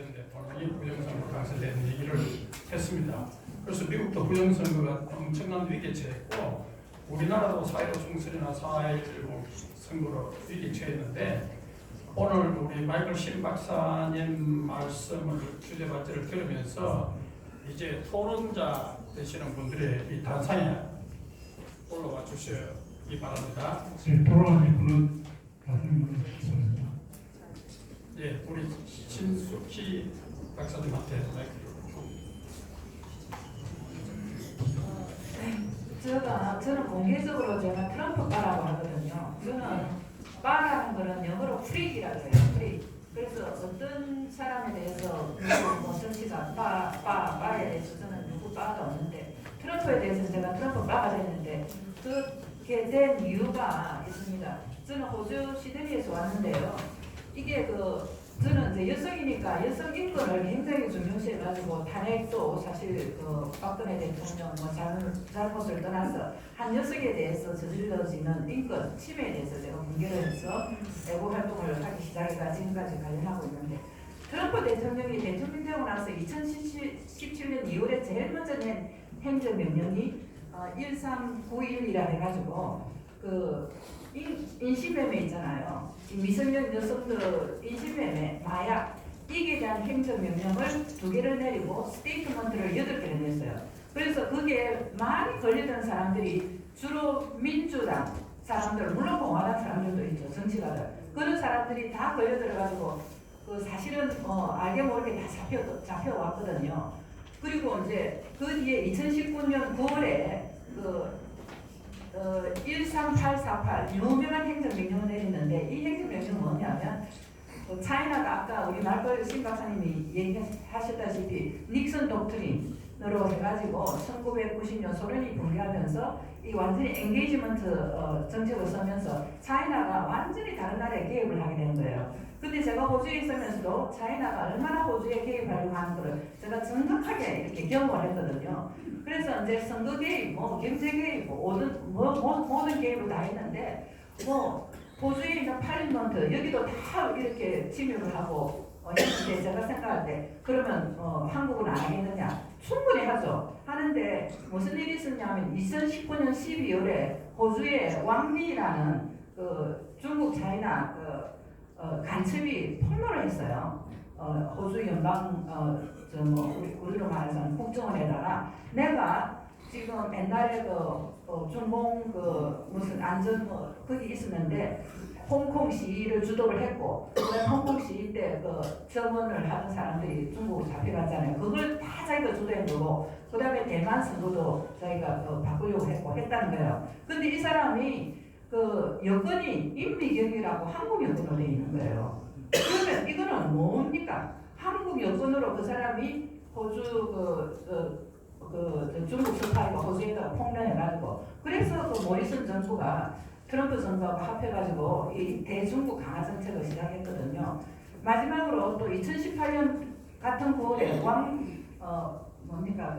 되는데 분명히 부정선거 가설되는 얘기를 했습니다. 그래서 미국도 부정선거가 엄청난 위기에 처했고 우리나라도 4.15 총선이나 4.19 선거로 위기에 처했는데 오늘 우리 마이클 신 박사님 말씀을 주제 발제를 들으면서 이제 토론자 되시는 분들의 이 단상에 올라와 주시기 바랍니다. 네, 돌아가신 분은 말씀을 주셨습니다. 예, 우리 신숙희 박사님한테 마이크를 제가 저는 공개적으로 제가 트럼프 바라고 하거든요. 저는 바라는 거는 영어로 프릭이라고 해요. 프릭. 그래서 어떤 사람에 대해서 뭐 정치가 바, 바, 바에 대해서 저는 누구 바가 없는데 트럼프에 대해서는 제가 트럼프 바가 됐는데 그렇게 된 이유가 있습니다. 저는 호주 시드니에서 왔는데요. 이게 그 저는 이제 여성이니까 여성 인권을 굉장히 중요시해가지고 탄핵도 사실 그 박근혜 대통령 뭐 잘못, 잘못을 떠나서 한 여성에 대해서 저질러지는 인권 침해에 대해서 제가 공개를 해서 애고 활동을 하기 시작해가 지금까지 관련하고 있는데 트럼프 대통령이 대통령 되고 나서 2017년 2월에 제일 먼저 낸 행정명령이 어, 1391이라 해가지고 그 인, 인신매매 있잖아요. 이 미성년 여성들 인신매매, 마약 이게 대한 행정명령을 두 개를 내리고 스테이트먼트를 여덟 개를 냈어요. 그래서 그게 많이 걸리던 사람들이 주로 민주당 사람들, 물론 공화당 사람들도 있죠, 정치가들. 그런 사람들이 다 걸려들어가지고 그 사실은 어, 알게 모르게 다 잡혀, 잡혀왔거든요. 그리고 이제 그 뒤에 2019년 9월에 그 어, 13848 유명한 행정명령을 내렸는데 이 행정명령은 뭐냐면 그 차이나가 아까 우리 말벌 신 박사님이 얘기하셨다시피 닉슨 독트린으로 해가지고 1990년 소련이 붕괴하면서 이 완전히 엔게이지먼트 어, 정책을 쓰면서 차이나가 완전히 다른 나라에 개입을 하게 된 거예요. 근데 제가 호주에 있으면서도 차이나가 얼마나 호주에 개입하려고 하는 거를 제가 정확하게 이렇게 경험을 했거든요. 그래서 이제 선거 개입, 뭐 경제 개입, 뭐 모든 뭐, 뭐, 모든 개입을 다 했는데 뭐 호주에 있는 팔리먼트 여기도 다 이렇게 침입을 하고 어, 했는데 제가 생각할 때 그러면 어, 한국은 안 하겠느냐? 충분히 하죠. 하는데 무슨 일이 있었냐면 2019년 12월에 호주에 왕리라는 그 중국 차이나 그 어, 간첩이 폭로를 했어요. 어, 호주 연방 어, 저뭐 우리, 우리로 말해서는 국정원에다가 내가 지금 옛날에 그 어, 중공 그 무슨 안전 뭐 거기 있었는데 홍콩 시위를 주도를 했고 그다음 홍콩 시위 때그 점원을 하는 사람들이 중국으로 잡혀갔잖아요. 그걸 다 자기가 주도한 거고 그다음에 대만 선거도 자기가 그 바꾸려고 했고 했다는 거예요. 근데 이 사람이 그 여건이 인미경이라고 한국 여건으로 돼 있는 거예요. 그러면 이거는 뭡니까? 한국 여건으로 그 사람이 호주 그, 그, 그, 그 중국 스파이가 호주에다가 폭로해가지고 그래서 그 모리슨 정부가 트럼프 정부하고 합해가지고 이 대중국 강화 정책을 시작했거든요. 마지막으로 또 2018년 같은 9월에 왕, 어, 뭡니까,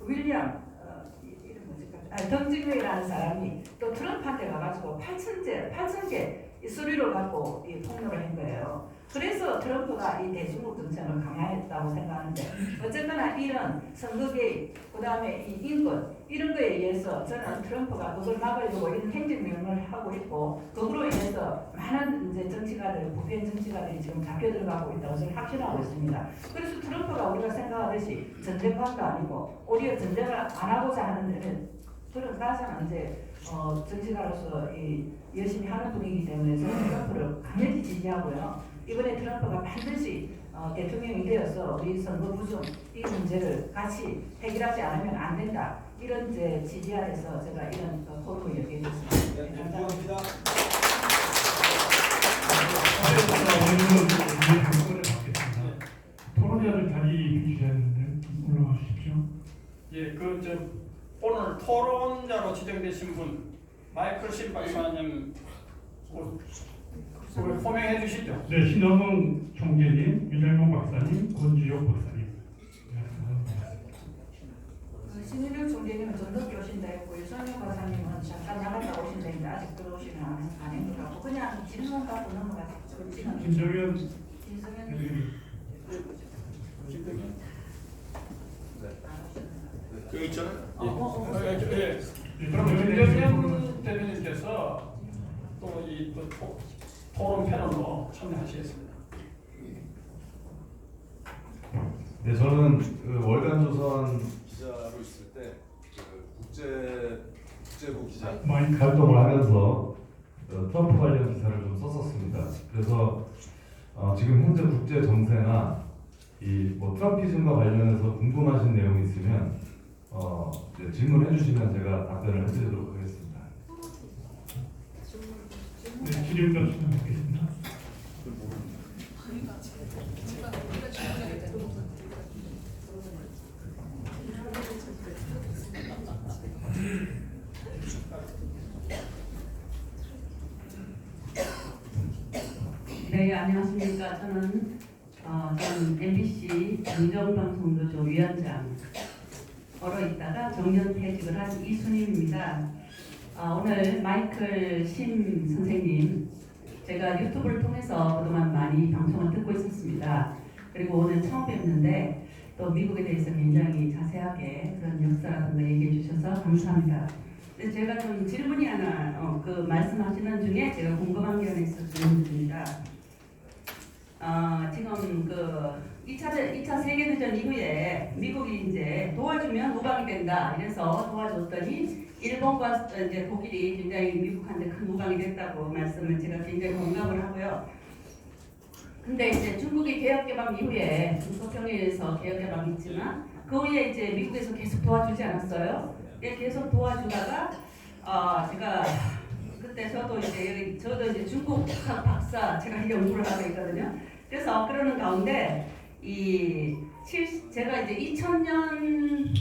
그, 윌리엄, 어, 이- 이름 뭐지? 아, 덩징웨이라는 사람이 또 트럼프한테 가가지고 8천제, 8천개 이 수리를 갖고 이 폭로를 한 거예요. 그래서 트럼프가 이 대중국 정책을 강화했다고 생각하는데 어쨌거나 이런 선거 개입, 그 다음에 이 인권 이런 거에 의해서 저는 트럼프가 그걸 막으려고 이런 행정명령을 하고 있고 그거로 인해서 많은 이제 정치가들, 부패 정치가들이 지금 잡혀 들어가고 있다고 저는 확신하고 있습니다. 그래서 트럼프가 우리가 생각하듯이 전쟁관도 아니고 오히려 전쟁을 안 하고자 하는 데는 그런 가장 이제 어, 정치가로서 이 열심히 하는 분이기 때문에 저는 트럼프를 강력히 지지하고요. 이번에 트럼프가 반드시 어, 대통령이 되어서 우리 선거 부정 이 문제를 같이 해결하지 않으면 안 된다. 이런 이제 지지 아래서 제가 이런 어, 포럼을 열게 됐습니다. 네, 감사합니다. 오늘은 이제 한번을 받겠습니다. 토론자들 자리 주셔야 되는데 올라가 주십시오. 예, 그저 오늘 토론자로 지정되신 분 마이클 신 박사님 그, 그 호명해 주시죠. 네, 신원봉 총재님, 윤일봉 박사님, 권주혁 박사님. 네. 그 신일영 총재님은 좀 늦게 오신다 했고 유선영 박사님은 잠깐 나갔다 오신다 했는데 아직 들어오시는 안- 같고 그냥 질문 갖고 넘어가죠. 지금 김정현 진성현 의원님. 그러면 김정현 대변인께서 또이 또 토- 토론 패널로 참여하시겠습니다. 네, 저는 그 월간조선 기자로 있을 때 그 국제 국제부 기자 마이크 활동을 하면서 어, 트럼프 관련 기사를 좀 썼었습니다. 그래서 어, 지금 현재 국제 정세나 이뭐 트럼피즘과 관련해서 궁금하신 내용이 있으면 어, 이제 질문해 주시면 제가 답변을 해드리도록 하겠습니다. 네, 질의응답 시작하겠습니다. 네, 안녕하십니까. 저는 어, 전 MBC 공정방송노조 위원장 으로 있다가 정년 퇴직을 한 이순임입니다. 어, 오늘 마이클 심 선생님 제가 유튜브를 통해서 그동안 많이 방송을 듣고 있었습니다. 그리고 오늘 처음 뵙는데 또 미국에 대해서 굉장히 자세하게 그런 역사라든가 얘기해 주셔서 감사합니다. 제가 좀 질문이 하나 어, 그 말씀하시는 중에 제가 궁금한 게 하나 있어서 질문 드립니다. 어, 지금 그 2차, 2차 세계대전 이후에 미국이 이제 도와주면 무방이 된다. 이래서 도와줬더니 일본과 이제 독일이 굉장히 미국한테 큰 무방이 됐다고 말씀을 제가 굉장히 공감을 하고요. 근데 이제 중국이 개혁개방 이후에 서평에서 개혁개방이 있지만 그 후에 이제 미국에서 계속 도와주지 않았어요. 예, 계속 도와주다가 어, 제가 그때 저도 이제 저도 이제 중국 학 박사 제가 연구를 하고 있거든요. 그래서 그러는 가운데 이 칠, 제가 이제 2000년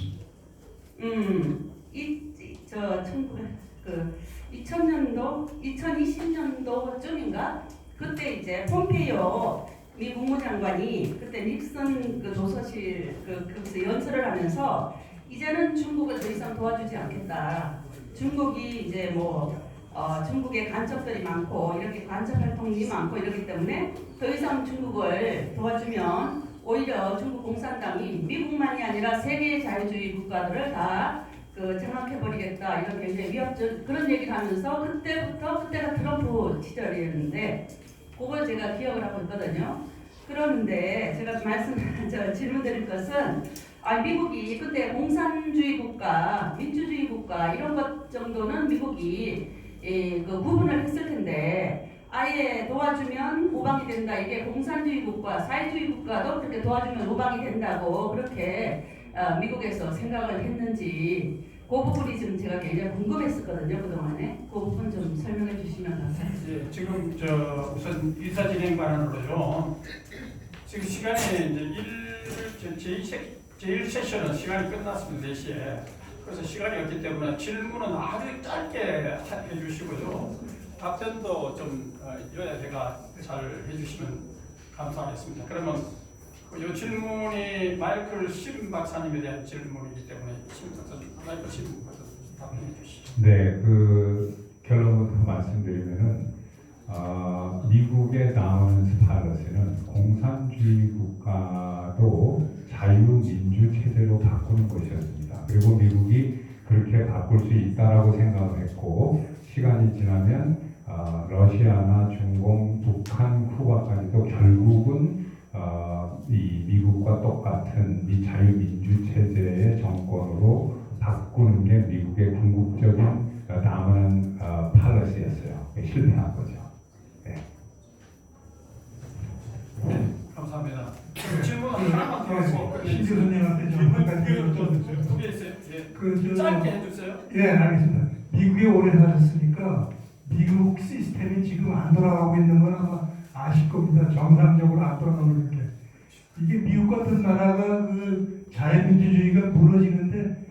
음이저 천구 그 2000년도 2020년도쯤인가 그때 이제 폼페이오 미 국무장관이 그때 닉슨 그 도서실 그 거기서 연설을 하면서 이제는 중국을 더 이상 도와주지 않겠다. 중국이 이제 뭐 어, 중국의 간첩들이 많고 이렇게 간첩 활동이 많고 이렇기 때문에 더 이상 중국을 도와주면 오히려 중국 공산당이 미국만이 아니라 세계 자유주의 국가들을 다 그 장악해버리겠다 이런 굉장히 위협적 그런 얘기를 하면서 그때부터 그때가 트럼프 시절이었는데 그걸 제가 기억을 하고 있거든요. 그러는데 제가 말씀 저 질문 드릴 것은 아 미국이 그때 공산주의 국가, 민주주의 국가 이런 것 정도는 미국이 이, 그 구분을 했을 텐데 아예 도와주면 모방이 된다. 이게 공산주의 국가, 사회주의 국가도 그렇게 도와주면 모방이 된다고 그렇게 어, 미국에서 생각을 했는지 그 부분이 지금 제가 굉장히 궁금했었거든요 그동안에 그 부분 좀 설명해 주시면 감사하겠습니다. 예, 지금 저 우선 의사 진행 발언으로요. 지금 시간이 이제 1, 제2 세, 제1 세션은 시간이 끝났습니다. 4시에. 그래서 시간이 없기 때문에 질문은 아주 짧게 하- 해주시고요. 답변도 좀 어, 여야 제가 잘 해주시면 감사하겠습니다. 그러면 그요 질문이 마이클 심 박사님에 대한 질문이기 때문에 심 박사님, 마이클 심 박사님 답변해 주시죠. 네, 그 결론부터 말씀드리면은 아, 미국의 나오는 스파이러스는 공산주의 국가도 자유민주 체제로 바꾸는 것이었습니다. 그리고 미국이 그렇게 바꿀 수 있다라고 생각을 했고 시간이 지나면 아, 러시아나 중공, 북한, 쿠바까지도 결국은 아, 이 미국과 똑같은 이 자유민주 체제의 정권으로 바꾸는 게 미국의 궁극적인 어, 남은 어, 팔러시였어요. 실패한 거죠. 감사합니다. 질문 하나만 더 하고 시 교수님한테 좀한 가지 그, 저, 짧게 해주세요. 예, 알겠습니다. 미국에 오래 사셨으니까 미국 시스템이 지금 안 돌아가고 있는 건 아마 아실 겁니다. 정상적으로 안 돌아가고 있게. 이게 미국 같은 나라가 그 자유민주주의가 무너지는데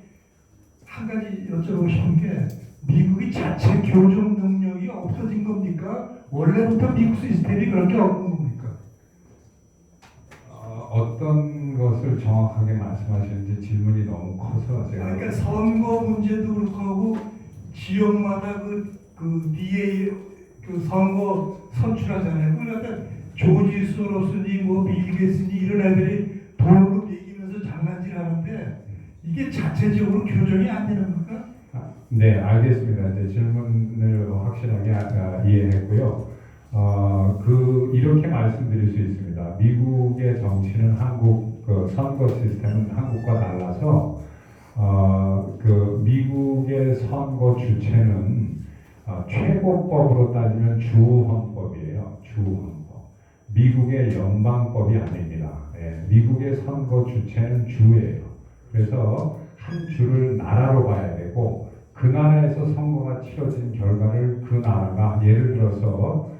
한 가지 여쭤보고 싶은 게 미국이 자체 교정 능력이 없어진 겁니까? 원래부터 미국 시스템이 그렇게 없는 겁니까? 어, 어떤 것을 정확하게 말씀하시는지 질문이 너무 커서 제가 그러니까 선거 문제도 그렇고 지역마다 그, 그 DA 그 선거 선출하잖아요. 그러니까 조지 소로스니 뭐 빌 게이츠니 이런 애들이 돈으로 매기면서 장난질 하는데 이게 자체적으로 교정이 안 되는 겁니까? 네, 알겠습니다. 이제 질문을 확실하게 아, 이해했고요. 어, 그 이렇게 말씀드릴 수 있습니다. 미국의 정치는 한국 그 선거 시스템은 한국과 달라서 어, 그 미국의 선거 주체는 어, 최고법으로 따지면 주헌법이에요. 주헌법. 미국의 연방법이 아닙니다. 예, 미국의 선거 주체는 주예요. 그래서 한 주를 나라로 봐야 되고 그 나라에서 선거가 치러진 결과를 그 나라가 예를 들어서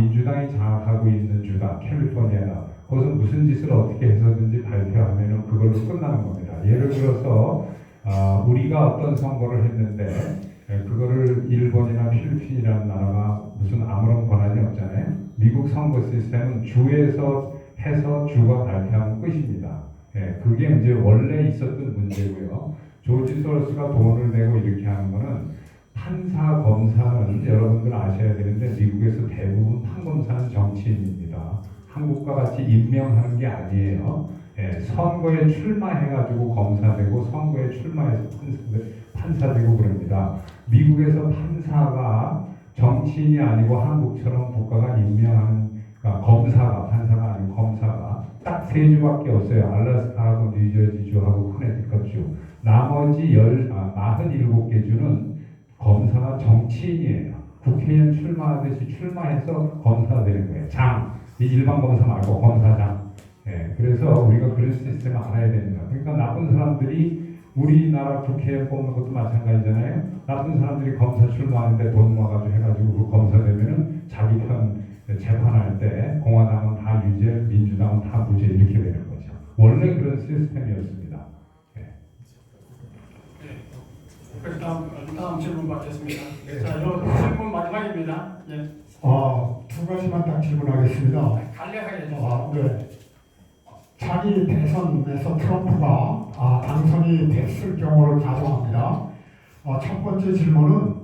민주당이 장악하고 있는 주다, 캘리포니아다. 거기서 무슨 짓을 어떻게 해서든지 발표하면 그걸로 끝나는 겁니다. 예를 들어서 어, 우리가 어떤 선거를 했는데 에, 그거를 일본이나 필리핀이라는 나라가 무슨 아무런 권한이 없잖아요. 미국 선거 시스템은 주에서 해서 주가 발표하면 끝입니다. 예, 그게 이제 원래 있었던 문제고요. 조지 소로스가 돈을 내고 이렇게 하는 거는 판사 검사는 여러분들 아셔야 되는데 미국에서 대부분 판검사는 정치인입니다. 한국과 같이 임명하는 게 아니에요. 예, 선거에 출마해가지고 검사되고 선거에 출마해서 판사되, 판사되고 그럽니다. 미국에서 판사가 정치인이 아니고 한국처럼 국가가 임명하는 그러니까 검사가 판사가 아니고 검사가 딱 세 주밖에 없어요. 알라스카하고 뉴저지주하고 커네티컷주. 나머지 열 아, 47개 주는 검사가 정치인이에요. 국회의원 출마하듯이 출마해서 검사 되는 거예요. 장. 이 일반 검사 말고 검사장. 예, 그래서 우리가 그런 시스템을 알아야 됩니다. 그러니까 나쁜 사람들이 우리나라 국회에 뽑는 것도 마찬가지잖아요. 나쁜 사람들이 검사 출마하는데 돈 모아가지고 해가지고 그 검사 되면은 자기 편 재판할 때 공화당은 다 유죄, 민주당은 다 무죄 이렇게 되는 거죠. 원래 그런 시스템이었습니다. 그 다음, 다음 질문 받겠습니다. 자, 요 질문 마지막입니다. 예, 어, 두 가지만 딱 질문하겠습니다. 간략하게 해주세요. 아, 네. 자기 대선에서 트럼프가 아, 당선이 됐을 경우를 가정합니다. 어, 첫 번째 질문은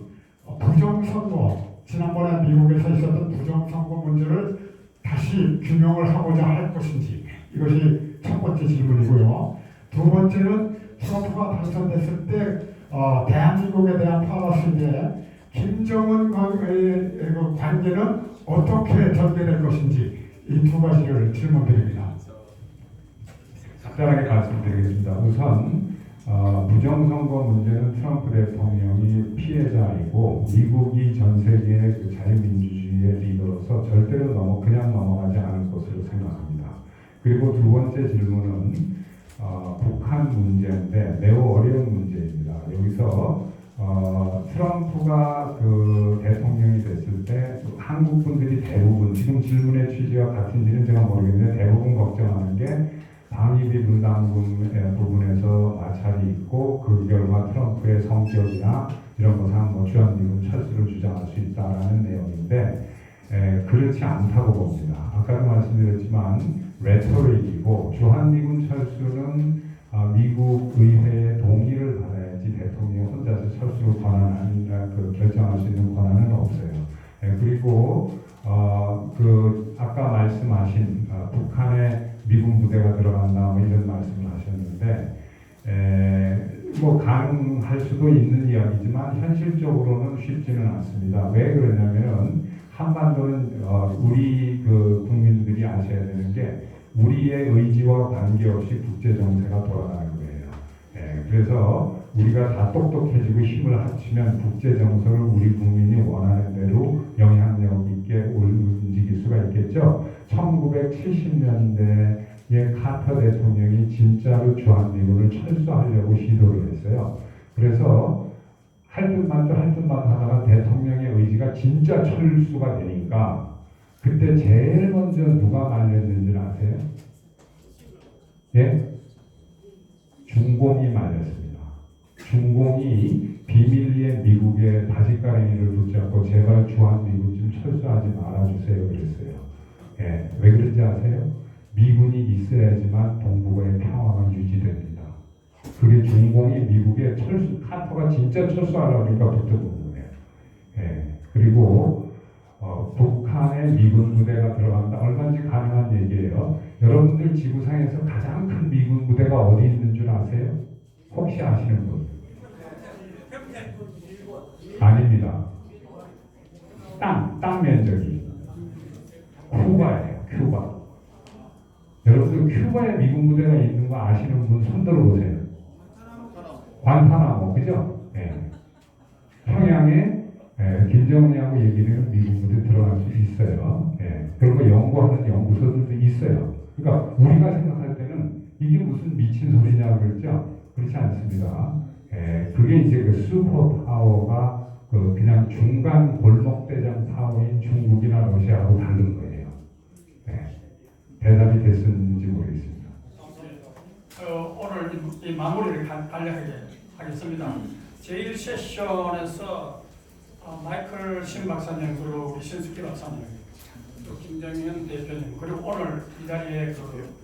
어, 부정선거, 지난번에 미국에서 있었던 부정선거 문제를 다시 규명을 하고자 할 것인지 이것이 첫 번째 질문이고요. 두 번째는 트럼프가 당선됐을 때 어, 대한민국에 대한 파라시에 김정은 과의 그 관계는 어떻게 전개될 것인지 이 두 가지를 질문드립니다. 간단하게 말씀드리겠습니다. 우선 어, 부정선거 문제는 트럼프 대통령이 피해자이고 미국이 전 세계의 그 자유민주주의의 리더로서 절대로 넘어 그냥 넘어가지 않을 것으로 생각합니다. 그리고 두 번째 질문은 어, 북한 문제인데 매우 어려운 문제입니다. 여기서 어, 트럼프가 그 대통령이 됐을 때 한국 분들이 대부분 지금 질문의 취지와 같은지는 제가 모르겠는데 대부분 걱정하는 게 방위비 분담금 부분에서 마찰이 있고 그 결과 트럼프의 성격이나 이런 것상 뭐 주한미군 철수를 주장할 수 있다라는 내용인데 에, 그렇지 않다고 봅니다. 아까도 말씀드렸지만 레토릭이고 주한미군 철수는 아, 미국 의회의 동의를 받아야지 대통령 혼자서 철수 권한은 아, 그 결정할 수 있는 권한은 없어요. 에, 그리고 어, 그 아까 말씀하신 어, 북한에 미군 부대가 들어간다 뭐 이런 말씀을 하셨는데 에, 뭐 가능할 수도 있는 이야기지만 현실적으로는 쉽지는 않습니다. 왜 그러냐면 한반도는 어, 우리 그 국민들이 아셔야 되는 게 우리의 의지와 관계없이 국제 정세가 돌아가는 거예요. 예, 그래서 우리가 다 똑똑해지고 힘을 합치면 국제 정서를 우리 국민이 원하는 대로 영향력 있게 움직일 수가 있겠죠. 1970년대에 카터 대통령이 진짜로 주한미군을 철수하려고 시도를 했어요. 그래서 할 듯만 할 듯만 하다가 대통령의 의지가 진짜 철수가 되니까 그때 제일 먼저 누가 말렸는지 아세요? 예? 중공이 말렸습니다. 중공이 비밀리에 미국의 바지가랭이를 붙잡고 제발 주한미군 좀 철수하지 말아주세요 그랬어요. 예, 왜 그런지 아세요? 미군이 있어야지만 동북아의 평화가 유지됩니다. 그게 중공이 미국의 철수, 카터가 진짜 철수하려고 하니까 붙어본 거예요. 예, 그리고 어, 북한의 미군 무대가 들어간다. 얼마든지 가능한 얘기예요. 여러분들 지구상에서 가장 큰 미군 무대가 어디 있는 줄 아세요? 혹시 아시는 분? 아닙니다. 땅, 땅 면적이 큐바예요. 큐바. 여러분들 큐바에 미군 무대가 있는 거 아시는 분 손들어 보세요. 관타나모, 그죠? 예. 평양에 예, 김정은이하고 얘기는 미군 부대 들어갈 수 있어요. 예. 그런 거 연구하는 연구소들도 있어요. 그러니까 우리가 생각할 때는 이게 무슨 미친 소리냐 그랬죠? 그렇지 않습니다. 예, 그게 이제 그 슈퍼 파워가 그 그냥 중간 골목대장 파워인 중국이나 러시아하고 다른 거예요. 예. 대답이 됐는지 모르겠습니다. 어, 오늘 이, 이 마무리를 간- 간략하게 하겠습니다. 제1세션에서 어, 마이클 신 박사님 그리고 우리 신숙기 박사님 또 김정현 대표님 그리고 오늘 이 자리에 그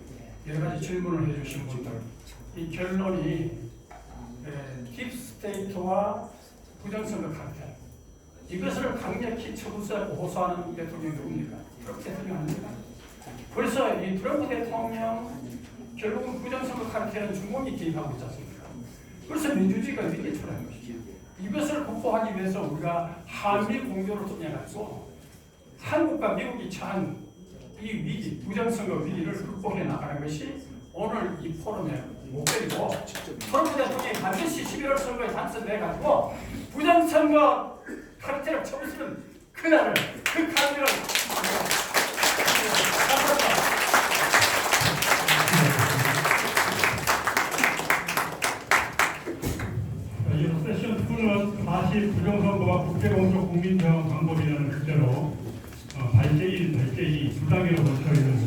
여러 가지 질문을 해주신 분들 이 결론이 딥스테이트와 부정선거 카르텔 이것을 강력히 처분하고 호소하는 대통령이 누굽니까? 트럼프 대통령 아닙니까? 그래서 이 트럼프 대통령 결국은 부정선거 카르텔은 중국이 개입하고 있지 않습니까? 그래서 민주주의가 위기에 처한 것이죠. 이것을 극복하기 위해서 우리가 한미 공조를 통해가지고 한국과 미국이 처한 이 위기, 부정선거 위기를 극복해 나가는 것이 오늘 이 포럼의 목표이고 트럼프 대통령이 반드시 11월 선거에 당선돼가지고 부정선거 카르텔을 처분시는 그날을 그. 이 세션 2는 다시 부정선거와 국제공조 국민대화 방법이라는 주제로 어, 발제 1, 발제 2두 단계로 걸쳐 있는